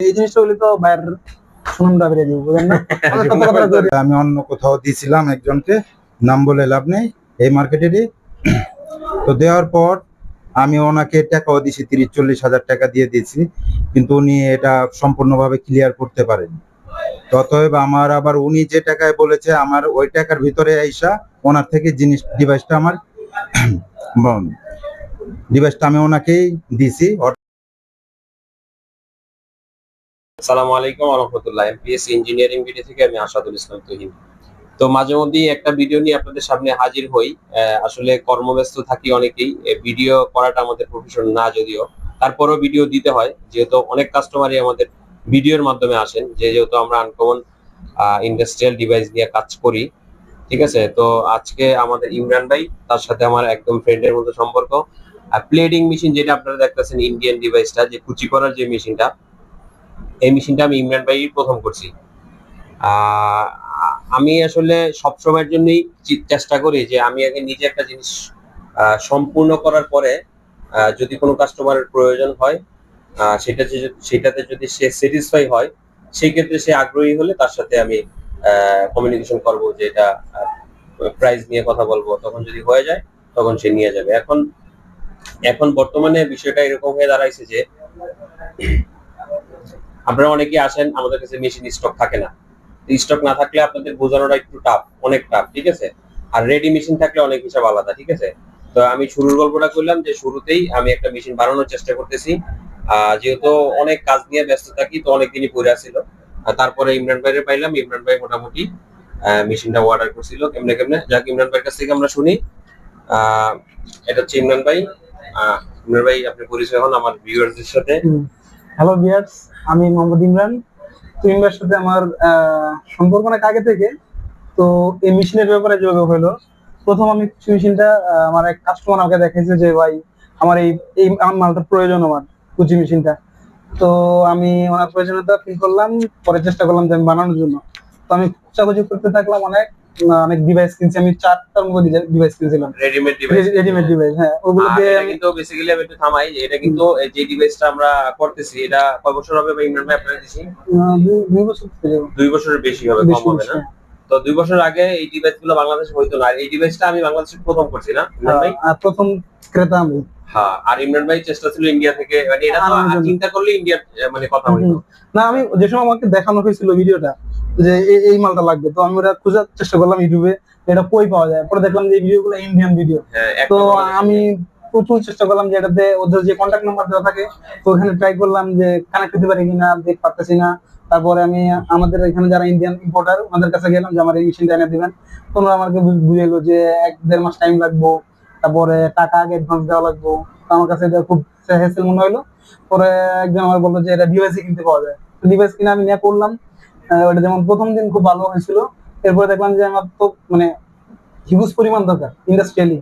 এই জিনিসটা হলে তো বাইরের সুনামটা বেরিয়ে দিব বুঝলেন না। আমি অন্য কোথাও দিয়েছিলাম একজনকে নাম বলে লাভ নেই এই মার্কেটেরই। তো দেওয়ার পর আমি ওনাকে টাকাও দিয়েছি তিরিশ চল্লিশ হাজার টাকা দিয়ে দিয়েছি কিন্তু উনি এটা সম্পূর্ণভাবে ক্লিয়ার করতে পারেন। অতএব আমার আবার উনি যে টাকায় বলেছে আমার ওই টাকার ভিতরে আইসা ওনার থেকে জিনিস ডিভাইসটা আমার ডিভাইসটা আমি ওনাকেই দিছি। আসসালামু আলাইকুম রহমতুল্লাহ। এমপিএস ইঞ্জিনিয়ারিং ভিডিও থেকে আমি আসাদুল ইসলাম তুহিন। তো মাঝে মধ্যেই একটা ভিডিও নিয়ে আপনাদের সামনে হাজির হই। আসলে কর্মব্যস্ত থাকি অনেকেই। ভিডিও করাটা আমাদের প্রফেশন না যদিও। তারপরেও ভিডিও দিতে হয়। যেহেতু অনেক কাস্টমারই আমাদের ভিডিওর মাধ্যমে আসেন। যে যেহেতু আমরা আনকমন ইন্ডাস্ট্রিয়াল ডিভাইস নিয়ে কাজ করি। ঠিক আছে? তো আজকে আমাদের ইমরান ভাই, তার সাথে আমার একদম ফ্রেন্ডের মতো সম্পর্ক। প্লেডিং মেশিন যেটা আপনারা দেখতেছেন ইন্ডিয়ান ডিভাইসটা যে কুচি করার যে মেশিনটা এই মেশিনটা আমি ইমরান ভাই প্রথম করছি। আমি আসলে সব সময়ের জন্যই চেষ্টা করি যে আমি আগে নিজে একটা জিনিস সম্পূর্ণ করার পরে যদি কোনো কাস্টমারের প্রয়োজন হয় সেটা সেটাতে যদি সে স্যাটিসফাই হয়, সেই ক্ষেত্রে সে আগ্রহী হলে তার সাথে আমি কমিউনিকেশন করব যে এটা প্রাইস নিয়ে কথা বলব। তখন যদি হয়ে যায়, তখন সে নিয়ে যাবে। এখন এখন বর্তমানে বিষয়টা এরকম হয়ে দাঁড়াইছে যে আপনারা অনেকেই আসেন, আমাদের কাছে মেশিন স্টক থাকে না। স্টক না থাকলে আপনাদের বোঝানোটা একটু টাফ অনেক টাফ ঠিক আছে? আর রেডি মেশিন থাকলে অনেক হিসাব আলাদা, ঠিক আছে? তো আমি শুরুর গল্পটা করলাম যে শুরুতেই আমি একটা মেশিন বানানোর চেষ্টা করতেছি। যেহেতু অনেক কাজ নিয়ে ব্যস্ত থাকি, তো অনেক দিনই পড়ে আসছিল। তারপরে ইমরান ভাইরে পাইলাম, ইমরান ভাই মোটামুটি মেশিনটা অর্ডার করছিল। কেমনে কেমনে? যাক, ইমরান ভাইয়ের কাছ থেকে আমরা শুনি। এটা হচ্ছে ইমরান ভাই। ইমরান ভাই, আপনি পরিচয় হন আমার ভিউয়ারদের সাথে। হ্যালো বিয়ার্স আমি মোহাম্মদ ইমরান। তো ইমরানের সাথে আমার সম্পর্ক অনেক আগে থেকে। তো এই মেশিনের ব্যাপারে যেভাবে হলো, প্রথম আমি মেশিনটা আমার এক কাস্টমার আমাকে দেখাইছে যে, ভাই, আমার এই এই মালটা প্রয়োজন আমার কুচি মেশিনটা। তো আমি ওনার প্রয়োজনীয়তা ফিল করলাম, পরে চেষ্টা করলাম যে আমি বানানোর জন্য। তো আমি খোঁজাখুঁজি করতে থাকলাম অনেক। অনেক ডিভাইস কিনছি। আমি চারটার মতো ডিভাইস কিনছিলাম। রেডিমেড ডিভাইস রেডিমেড ডিভাইস হ্যাঁ। ওগুলো দিয়ে কিন্তু বেসিক্যালি আমি একটু থামাই এটা কিন্তু এই যে ডিভাইসটা আমরা করতেছি এটা কয় বছর হবে বা ইমরান ভাই আপনারা দিছি দুই- বছর দুই বছরের বেশি হবে কম হবে না? হ্যাঁ। তো দুই বছর আগে এই ডিভাইসগুলো বাংলাদেশে হইতো না আর এই ডিভাইসটা আমি বাংলাদেশে প্রথম করছি না ইমরান ভাই? আর প্রথম ক্রেতা আমি। হ্যাঁ আর ইমরান ভাই চেষ্টা ছিল ইন্ডিয়া থেকে মানে এটা তো চিন্তা করলে ইন্ডিয়ার মানে কথা হইতো। না আমি যে সময় আমাকে দেখানো হয়েছিল ভিডিওটা যে এই- মালটা লাগবে। তো আমি ওটা খোঁজার চেষ্টা করলাম ইউটিউবে এটা কই পাওয়া যায়। পরে দেখলাম যে ভিডিও গুলো ইন্ডিয়ান ভিডিও তো আমি প্রচুর চেষ্টা করলাম যে এটাতে ওদের যে কন্ট্যাক্ট নাম্বার দেওয়া থাকে তো ওখানে ট্রাই করলাম যে কানেক্ট হতে পারি কিনা দেখতে পারতেছি না। তারপরে আমি আমাদের এখানে যারা ইন্ডিয়ান ইম্পোর্টার ওনাদের কাছে গেলাম যে আমার এই মেশিনটা এনে দিবেন। তো ওনারা আমাকে বুঝাইলো যে এক দেড় মাস টাইম লাগবো তারপরে টাকা আগে অ্যাডভান্স দেওয়া লাগবো। তো আমার কাছে এটা খুব হেসেল মনে হলো পরে একজন আমার বলল যে এটা ডিভাইসে কিনতে পাওয়া যায়। ডিভাইস কিনে আমি নিয়ে করলাম। ওটা যেমন প্রথম দিন খুব ভালো হয়েছিল এরপরে দেখলাম যে আমার তো মানে হিউজ পরিমাণ দরকার ইন্ডাস্ট্রিয়ালি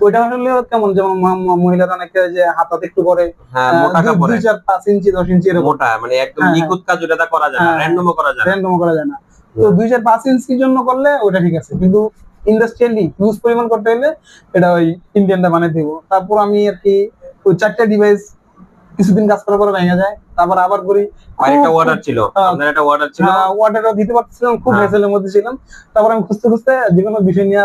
ওইটা আসলে কেমন যেমন মহিলারা অনেকে যে হাতাতে একটু করে হ্যাঁ দুই- চার পাঁচ ইঞ্চি দশ ইঞ্চি মোটা মানে একদম হ্যাঁ, নিখুঁত কাজ ওটা করা যায় না। র্যান্ডমও করা যায় না। র্যান্ডম করা যায় না। তো দুই চার পাঁচ ইঞ্চির জন্য করলে ওটা ঠিক আছে কিন্তু ইন্ডাস্ট্রিয়ালি হিউজ পরিমাণ করতে হলে এটা ওই ইন্ডিয়ানটা বানিয়ে দেবো। তারপর আমি আর কি ওই চারটা ডিভাইস কিছুদিন কাজ করার পরে ভেঙে যায় তারপর আবার করি একটা অর্ডার ছিল হ্যাঁ। আপনার একটা অর্ডার ছিল? ওয়াটারটা দিতে পারছিলাম খুব হ্যাঁ। মধ্যে ছিলাম। তারপর আমি খুঁজতে খুঁজতে যে কোনো বিষয় নিয়ে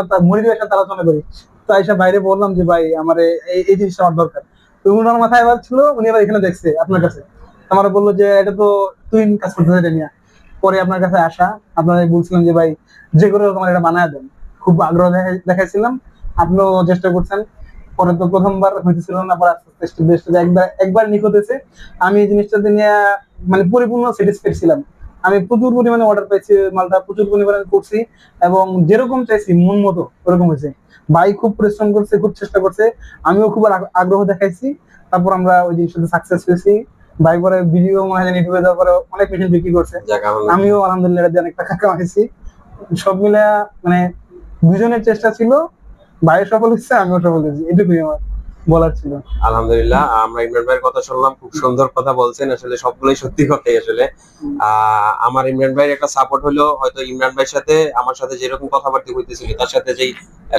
সাথে আলোচনা করি তো আইসা বাইরে বললাম যে ভাই আমার এই জিনিসটা আমার দরকার। তো উনার মাথায় এবার ছিল উনি এবার এখানে দেখছে আপনার কাছে। আমার বলল যে এটা তো তুই কাজ করতেছে এটা নিয়ে। পরে আপনার কাছে আসা আপনার বলছিলাম যে ভাই যে কোনো রকম এটা বানায় দেন। খুব আগ্রহ দেখাই- দেখাইছিলাম। আপনিও চেষ্টা করছেন। পরে তো প্রথমবার হইতেছিল না পরে আস্তে আস্তে by একবার একবার নিখুঁত হয়েছে। আমি এই জিনিসটাতে নিয়ে মানে পরিপূর্ণ স্যাটিসফাইড ছিলাম। আমি প্রচুর পরিমাণে অর্ডার পেয়েছি মালটা প্রচুর পরিমাণে করছি এবং যেরকম চাইছি মন মতো ওরকম হয়েছে। ভাই খুব পরিশ্রম করছে খুব চেষ্টা করছে। আমিও খুব আগ্রহ দেখাইছি। তারপর আমরা ওই জিনিসটাতে সাকসেস হয়েছি। ভাই পরে ভিডিও মনে হয় ইউটিউবে দেওয়ার পরে অনেক মেশিন বিক্রি করছে। আমিও আলহামদুলিল্লাহ অনেক টাকা কামাইছি। সব মিলে মানে দুজনের চেষ্টা ছিল ভাইয়ের সফল হচ্ছে আমিও সফল হয়েছি। এটুকুই আমার বলার ছিল। আলহামদুলিল্লাহ আমরা ইমরান ভাইয়ের কথা শুনলাম খুব সুন্দর কথা বলছেন আসলে সবগুলোই সত্যি কথাই আসলে। আহ, আমার ইমরান ভাইয়ের একটা সাপোর্ট হলো হয়তো ইমরান ভাইয়ের সাথে আমার সাথে যেরকম কথাবার্তা হইতেছিল তার সাথে যেই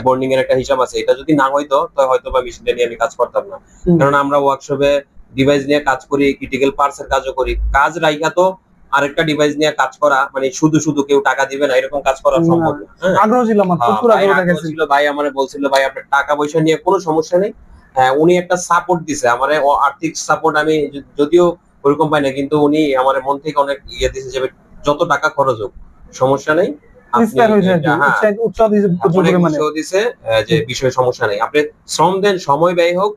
বন্ডিং এর একটা হিসাব আছে এটা যদি না হইতো তো হয়তো বা মেশিনটা নিয়ে আমি কাজ করতাম না। কারণ আমরা ওয়ার্কশপে ডিভাইস নিয়ে কাজ করি ক্রিটিক্যাল পার্টস এর কাজও করি। কাজ রাইখা তো আরেকটা ডিভাইস নিয়ে কাজ করা মানে শুধু শুধু কেউ টাকা দিবে না এরকম কাজ করা সম্ভব না হ্যাঁ? আগ্রহ ছিল আমার হ্যাঁ, প্রচুর আগ্রহ ছিল, ভাই আমারে বলছিল ভাই আপনার টাকা পয়সা নিয়ে কোনো সমস্যা নেই। হ্যাঁ, উনি একটা সাপোর্ট দিছে আমারে আর্থিক সাপোর্ট আমি যদিও ওরকম পাই না কিন্তু উনি আমার মন থেকে অনেক ইয়ে দিছে যে যত টাকা খরচ হোক সমস্যা নেই। বিষয়ে সমস্যা নেই। আপনি শ্রম দেন সময় ব্যয় হোক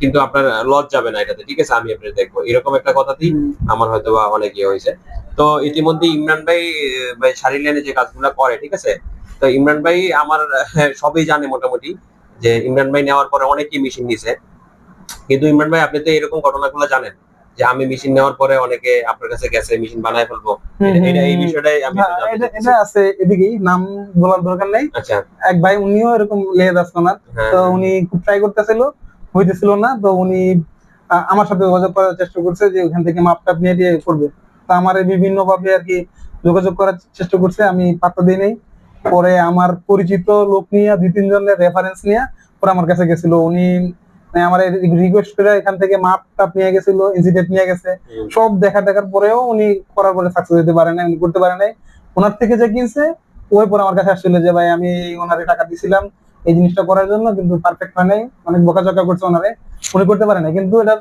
কিন্তু আপনার লজ যাবে না এটাতে। ঠিক আছে আমি আপনার দেখব। এরকম একটা কথাতেই। আমার হয়তো বা অনেক ইয়ে হয়েছে। তো ইতিমধ্যে ইমরান ভাই শাড়ি লাইনে যে কাজগুলো করে ঠিক আছে? তো ইমরান ভাই আমার সবই জানে মোটামুটি যে ইমরান ভাই নেওয়ার পরে অনেকেই মেশিন নিছে। কিন্তু ইমরান ভাই আপনি তো এরকম ঘটনাগুলো জানেন যে আমি মেশিন নেওয়ার পরে অনেকে আপনার কাছে গেছে মেশিন বানায় ফেলব। এটা- এই বিষয়টাই আমি হ্যাঁ, এটা আছে এদিকেই নাম বলার দরকার নেই। আচ্ছা। এক ভাই উনিও এরকম লেজ আসনার হ্যাঁ তো উনি খুব ট্রাই করতেছিল। হইতেছিল না তো উনি আমার সাথে যোগাযোগ করার চেষ্টা করছে যে ওখান থেকে মাপ টাপ নিয়ে দিয়ে করবে। তো আমার বিভিন্ন ভাবে আর কি যোগাযোগ করার চেষ্টা করছে আমি পাত্তা দিই নাই। পরে আমার পরিচিত লোক নিয়ে দুই তিনজনের রেফারেন্স নিয়ে পরে আমার কাছে গেছিল। উনি মানে আমার রিকোয়েস্ট করে এখান থেকে মাপ টাপ নিয়ে গেছিল ইনসিডেন্ট নিয়ে গেছে। সব দেখা দেখার পরেও উনি করার পরে সাকসেস হতে পারে না উনি করতে পারে নাই। ওনার থেকে যে কিনছে ওই পরে আমার কাছে আসছিল যে ভাই আমি ওনারে টাকা দিছিলাম এই জিনিসটা করার জন্য কিন্তু পারফেক্ট হয় নাই। অনেক বকাঝকা করছে ওনারে। উনি করতে পারে না কিন্তু এটা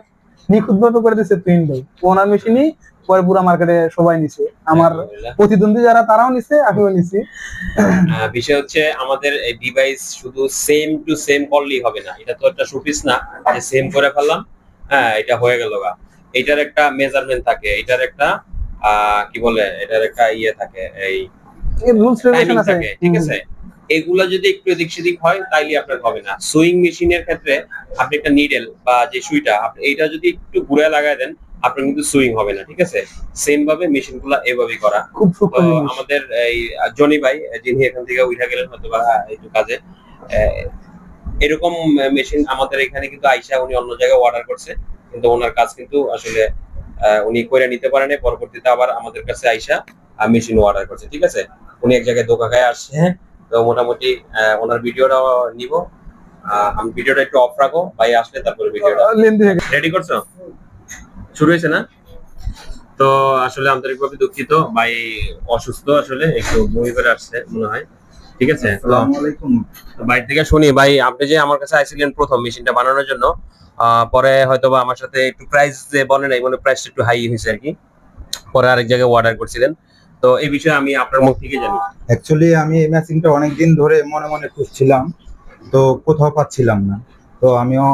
নিখুঁত ভাবে করে দিচ্ছে তুইন ভাই ওনার মেশিনই পরে পুরো মার্কেটে সবাই নিছে। আমার প্রতিদ্বন্দ্বী যারা তারাও নিছে আমিও নিছি। বিষয় হচ্ছে আমাদের এই ডিভাইস শুধু সেম টু সেম করলেই হবে না। এটা তো একটা সুপিস না যে সেম করে ফেললাম। হ্যাঁ এটা হয়ে গেল গা। এটার একটা মেজারমেন্ট থাকে এটার একটা আহ, কি বলে এটার একটা ইয়ে থাকে এই রুলস রেগুলেশন আছে। ঠিক আছে? এগুলা যদি একটু এদিক সেদিক হয় তাইলে আপনার হবে না। সুইং মেশিনের ক্ষেত্রে আপনি একটা নিডেল বা যে সুইটা আপনি এইটা যদি একটু ঘুরে লাগাই দেন আপনার কিন্তু সুইং হবে না ঠিক আছে? সেম ভাবে মেশিনগুলা এভাবেই করা। খুব আমাদের এই জনি ভাই যিনি এখান থেকে উঠে গেলেন হয়তো বা একটু কাজে এরকম মেশিন আমাদের এখানে কিন্তু আইসা উনি অন্য জায়গায় অর্ডার করছে। কিন্তু ওনার কাজ কিন্তু আসলে উনি করে নিতে পারেন পরবর্তীতে আবার আমাদের কাছে আইসা মেশিন অর্ডার করছে ঠিক আছে? উনি এক জায়গায় দোকা খায় আসছে তো মোটামুটি ওনার ভিডিওটা নিব। আমি ভিডিওটা একটু অফ রাখো ভাই আসলে তারপরে ভিডিওটা। রেডি করছ? শুরু হয়েছে না? তো আসলে আন্তরিকভাবে দুঃখিত ভাই অসুস্থ আসলে একটু বমি করে আসছে মনে হয়। ঠিক আছে? আলাইকুম। থেকে শুনি ভাই আপনি যে আমার কাছে আইছিলেন প্রথম মেশিনটা বানানোর জন্য আহ, পরে হয়তো আমার সাথে একটু প্রাইস যে বলেন নাই মানে প্রাইসটা একটু হাই হয়েছে আর কি। পরে আরেক জায়গায় অর্ডার করছিলেন। তো এই বিষয়ে আমি আপনার মুখ থেকে জানি। অ্যাকচুয়ালি আমি এই ম্যাচিংটা অনেকদিন ধরে মনে মনে খুঁজছিলাম, তো কোথাও পাচ্ছিলাম না। তো আমিও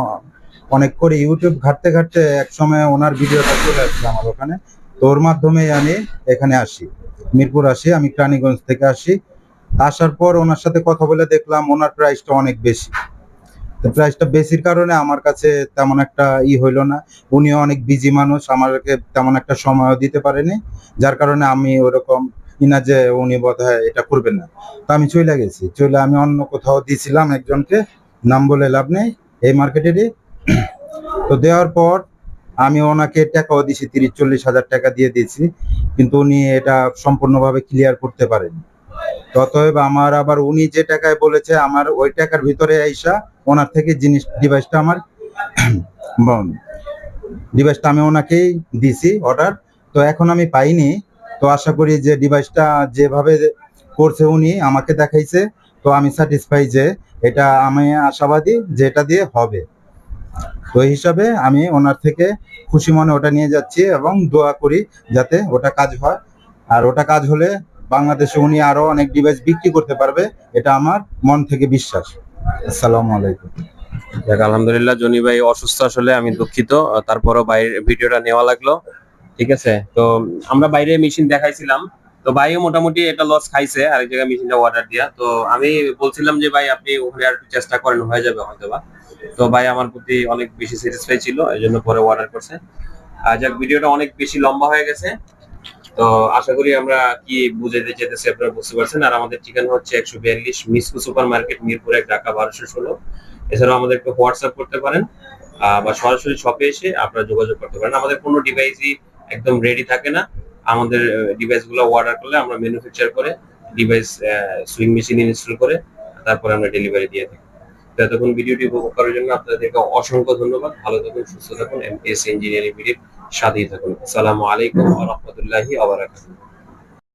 অনেক করে ইউটিউব ঘাটতে ঘাটতে এক সময় ওনার ভিডিওটা চলে আসছে আমার ওখানে। তো ওর মাধ্যমেই আমি এখানে আসি। মিরপুর আসি, আমি প্রাণীগঞ্জ থেকে আসি। আসার পর ওনার সাথে কথা বলে দেখলাম ওনার প্রাইসটা অনেক বেশি। তো প্রাইসটা বেশির কারণে আমার কাছে তেমন একটা ই হইল না। উনিও অনেক বিজি মানুষ, আমাকে তেমন একটা সময়ও দিতে পারেনি। যার কারণে আমি ওরকম কিনা যে উনি বোধ হয় এটা করবেন না। তো আমি চলে গেছি। চলে আমি অন্য কোথাও দিয়েছিলাম একজনকে, নাম বলে লাভ নেই এই মার্কেটেরই তো দেওয়ার পর আমি ওনাকে টাকাও দিয়েছি তিরিশ, চল্লিশ হাজার টাকা দিয়ে দিয়েছি। কিন্তু উনি এটা সম্পূর্ণভাবে ক্লিয়ার করতে পারেনি অতএব আমার আবার উনি যে টাকায় বলেছে, আমার ওই টাকার ভিতরে আইসা ওনার থেকে জিনিস ডিভাইসটা আমার ডিভাইসটা আমি ওনাকেই দিছি অর্ডার তো এখন আমি পাইনি, তো আশা করি যে ডিভাইসটা যেভাবে করছে উনি আমাকে দেখাইছে, তো আমি স্যাটিসফাই যে এটা আমি আশাবাদী যে এটা দিয়ে হবে। তো হিসাবে আমি ওনার থেকে খুশি মনে ওটা নিয়ে যাচ্ছি এবং দোয়া করি যাতে ওটা কাজ হয়। আর ওটা কাজ হলে বাংলাদেশে উনি আরও অনেক ডিভাইস বিক্রি করতে পারবে, এটা আমার মন থেকে বিশ্বাস। আলহামদুলিল্লাহ, জনি ভাই অসুস্থ আসলে, আমি দুঃখিত। তারপরও বাইরে ভিডিওটা নেওয়া লাগল, ঠিক আছে? তো আমরা বাইরে মেশিন দেখাইছিলাম। তো ভাইও মোটামুটি এটা লস খাইছে, আরেক জায়গায় মেশিনটা অর্ডার দিয়া। তো আমি বলছিলাম যে, ভাই, আপনি ওখানে আর চেষ্টা করেন, হয়ে যাবে হয়তো তো ভাই আমার প্রতি অনেক বেশি স্যাটিসফাই ছিল এই জন্য পরে অর্ডার করছে। আর যাক, ভিডিওটা অনেক বেশি লম্বা হয়ে গেছে। তো আশা করি আমরা কি বুঝাইতে চেতেছি আপনারা বুঝতে পারছেন। আর আমাদের ঠিকানা হচ্ছে একশো বিয়াল্লিশ মিসকু সুপার মার্কেট মিরপুর এক, ঢাকা বারোশো ষোলো। এছাড়াও আমাদেরকে হোয়াটসঅ্যাপ করতে পারেন বা সরাসরি শপে এসে আপনারা যোগাযোগ করতে পারেন। আমাদের কোনো ডিভাইসই একদম রেডি থাকে না। আমাদের ডিভাইসগুলো অর্ডার করলে আমরা ম্যানুফ্যাকচার করে ডিভাইস সুইং মেশিন ইনস্টল করে তারপরে আমরা ডেলিভারি দিয়ে থাকি। তো এতক্ষণ ভিডিওটি উপভোগ করার জন্য আপনাদেরকে অসংখ্য ধন্যবাদ। ভালো থাকুন, সুস্থ থাকুন। এমপিএস ইঞ্জিনিয়ারিং ভিডিওর সাথেই থাকুন। আসসালামু আলাইকুম রাহমাতুল্লাহি ওয়া বারাকাতুহু।